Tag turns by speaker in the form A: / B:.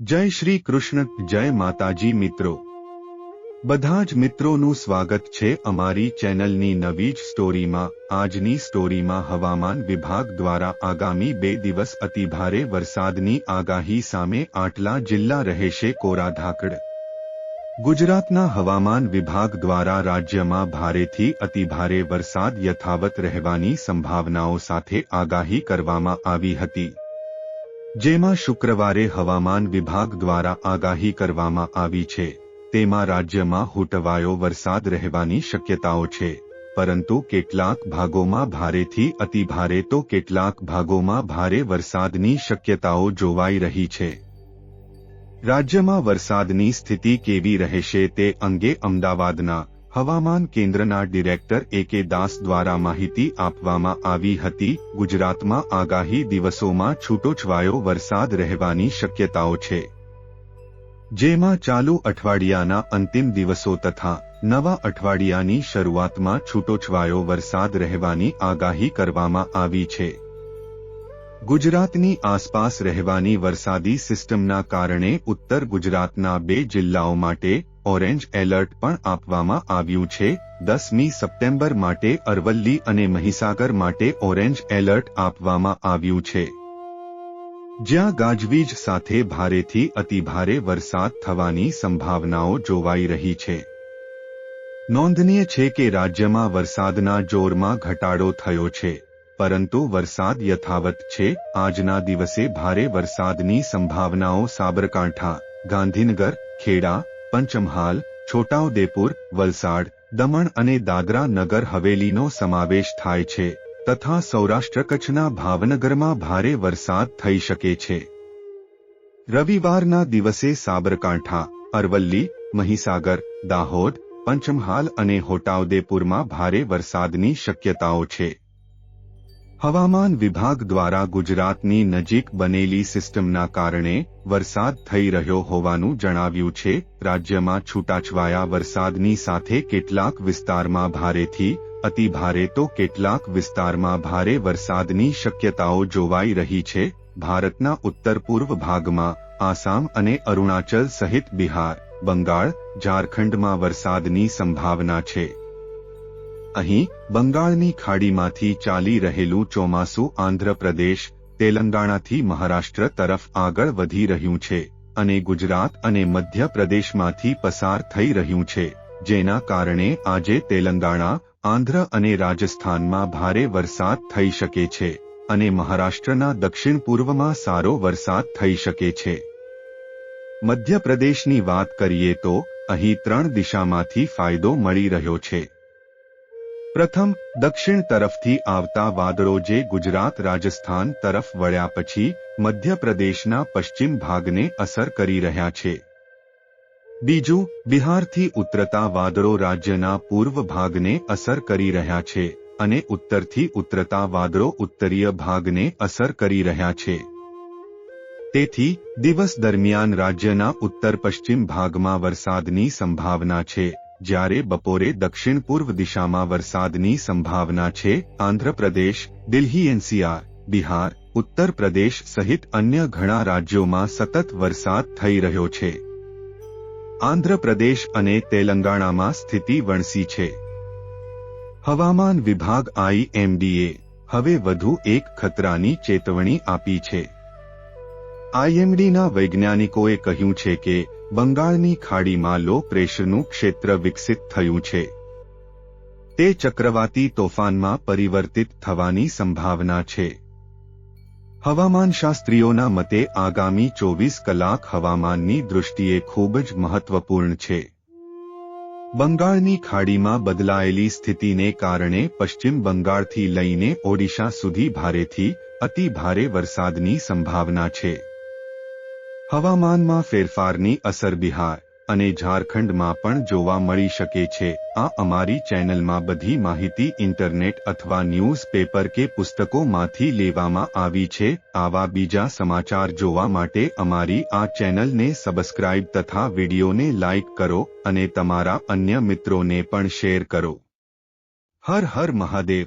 A: જય શ્રી કૃષ્ણ, જય માતાજી મિત્રો. બધા જ મિત્રોનું સ્વાગત છે અમારી ચેનલની નવી જ સ્ટોરીમાં. આજની સ્ટોરીમાં હવામાન વિભાગ દ્વારા આગામી બે દિવસ અતિભારે વરસાદની આગાહી સામે આટલા જિલ્લા રહેશે કોરા ધાકડ ગુજરાતના હવામાન વિભાગ દ્વારા રાજ્યમાં ભારેથી અતિભારે વરસાદ યથાવત રહેવાની સંભાવનાઓ સાથે આગાહી કરવામાં આવી હતી. જેમાં શુક્રવારે હવામાન વિભાગ દ્વારા આગાહી કરવામાં આવી છે. તેમાં રાજ્યમાં હુટવાયો વરસાદ રહેવાની શક્યતાઓ છે. પરંતુ કેટલાક ભાગોમાં ભારેથી અતિભારે તો કેટલાક ભાગોમાં ભારે વરસાદની શક્યતાઓ જોવાઈ રહી છે. રાજ્યમાં વરસાદની સ્થિતિ કેવી રહેશે તે અંગે અમદાવાદના હવામાન કેન્દ્રના ડિરેક્ટર એ દાસ દ્વારા માહિતી આપવામાં આવી હતી, ગુજરાતમાં આગાહી દિવસોમાં છૂટોછવાયો વરસાદ રહેવાની શક્યતાઓ છે. જેમાં ચાલુ અઠવાડિયાના અંતિમ દિવસો તથા નવા અઠવાડિયાની શરૂઆતમાં છૂટોછવાયો વરસાદ રહેવાની આગાહી કરવામાં આવી છે. ગુજરાતની આસપાસ રહેવાની વરસાદી સિસ્ટમના કારણે ઉત્તર ગુજરાતના બે જિલ્લાઓ માટે ઓરેન્જ એલર્ટ પણ આપવામાં આવ્યું છે. દસમી સપ્ટેમ્બર માટે અરવલ્લી અને મહીસાગર માટે ઓરેન્જ એલર્ટ આપવામાં આવ્યું છે. જ્યાં ગાજવીજ સાથે ભારેથી અતિભારે વરસાદ થવાની સંભાવનાઓ જોવાઈ રહી છે. નોંધનીય છે કે રાજ્યમાં વરસાદના જોરમાં ઘટાડો થયો છે, પરંતુ વરસાદ યથાવત છે. આજના દિવસે ભારે વરસાદની સંભાવનાઓ સાબરકાંઠા, ગાંધીનગર, ખેડા પંચમહાલ, છોટાઉદેપુર, વલસાડ, દમણ અને દાદરા નગર હવેલીનો સમાવેશ થાય છે તથા સૌરાષ્ટ્ર કચ્છના ભાવનગરમાં ભારે વરસાદ થઈ શકે છે. રવિવારના દિવસે સાબરકાંઠા, અરવલ્લી, મહીસાગર, દાહોદ, પંચમહાલ અને હોટાઉદેપુરમાં ભારે વરસાદની શક્યતાઓ છે. હવામાન વિભાગ દ્વારા ગુજરાતની નજીક બનેલી સિસ્ટમના કારણે વરસાદ થઈ રહ્યો હોવાનું જણાવ્યું છે. રાજ્યમાં છૂટાછવાયા વરસાદની સાથે કેટલાક વિસ્તારમાં ભારેથી અતિભારે તો કેટલાક વિસ્તારમાં ભારે વરસાદની શક્યતાઓ જોવાઈ રહી છે. ભારતના ઉત્તર પૂર્વ ભાગમાં આસામ અને અરુણાચલ સહિત બિહાર, બંગાળ, ઝારખંડમાં વરસાદની સંભાવના છે. અહીં બંગાળની ખાડીમાંથી ચાલી રહેલું ચોમાસું આંધ્રપ્રદેશ, તેલંગાણાથી મહારાષ્ટ્ર તરફ આગળ વધી રહ્યું છે અને ગુજરાત અને મધ્યપ્રદેશમાંથી પસાર થઈ રહ્યું છે. જેના કારણે આજે તેલંગાણા, આંધ્ર અને રાજસ્થાનમાં ભારે વરસાદ થઈ શકે છે અને મહારાષ્ટ્રના દક્ષિણ પૂર્વમાં સારો વરસાદ થઈ શકે છે. મધ્યપ્રદેશની વાત કરીએ તો અહીં ત્રણ દિશામાંથી ફાયદો મળી રહ્યો છે. પ્રથમ, દક્ષિણ તરફથી આવતા વાદળો જે ગુજરાત રાજસ્થાન તરફ વળ્યા પછી મધ્યપ્રદેશના પશ્ચિમ ભાગને અસર કરી રહ્યા છે. બીજું, બિહારથી ઉતરતા વાદળો રાજ્યના પૂર્વ ભાગને અસર કરી રહ્યા છે અને ઉત્તરથી ઉતરતા વાદળો ઉત્તરીય ભાગને અસર કરી રહ્યા છે. તેથી, દિવસ દરમિયાન રાજ્યના ઉત્તર પશ્ચિમ ભાગમાં વરસાદની સંભાવના છે. જ્યારે બપોરે દક્ષિણ પૂર્વ દિશામાં વરસાદની સંભાવના છે, આંધ્રપ્રદેશ, દિલ્હી, એનસીઆર, બિહાર ઉત્તર પ્રદેશ સહિત અન્ય ઘણા રાજ્યોમાં સતત વરસાદ થઈ રહ્યો છે. આંધ્રપ્રદેશ અને તેલંગાણામાં સ્થિતિ વણસી છે. હવામાન વિભાગ આઈએમડીએ હવે વધુ એક ખતરાની ચેતવણી આપી છે. આઈએમડીના વૈજ્ઞાનિકોએ કહ્યું છે કે બંગાળની ખાડીમાં લો પ્રેશરનું ક્ષેત્ર વિકસિત થયું છે. તે ચક્રવાતી તોફાનમાં પરિવર્તિત થવાની સંભાવના છે. હવામાનશાસ્ત્રીઓના મતે આગામી ચોવીસ કલાક હવામાનની દૃષ્ટિએ ખૂબ જ મહત્વપૂર્ણ છે. બંગાળની ખાડીમાં બદલાયેલી સ્થિતિને કારણે પશ્ચિમ બંગાળથી લઈને ઓડિશા સુધી ભારેથી અતિ ભારે વરસાદની સંભાવના છે. હવામાનમાં ફેરફારની અસર બિહાર અને ઝારખંડમાં પણ જોવા મળી શકે છે. આ અમારી ચેનલમાં બધી માહિતી ઇન્ટરનેટ અથવા ન્યૂઝ પેપર કે પુસ્તકોમાંથી લેવામાં આવી છે. આવા બીજા સમાચાર જોવા માટે અમારી આ ચેનલને સબસ્ક્રાઇબ તથા વિડીયોને લાઇક કરો અને તમારા અન્ય મિત્રોને પણ શેર કરો. હર હર મહાદેવ.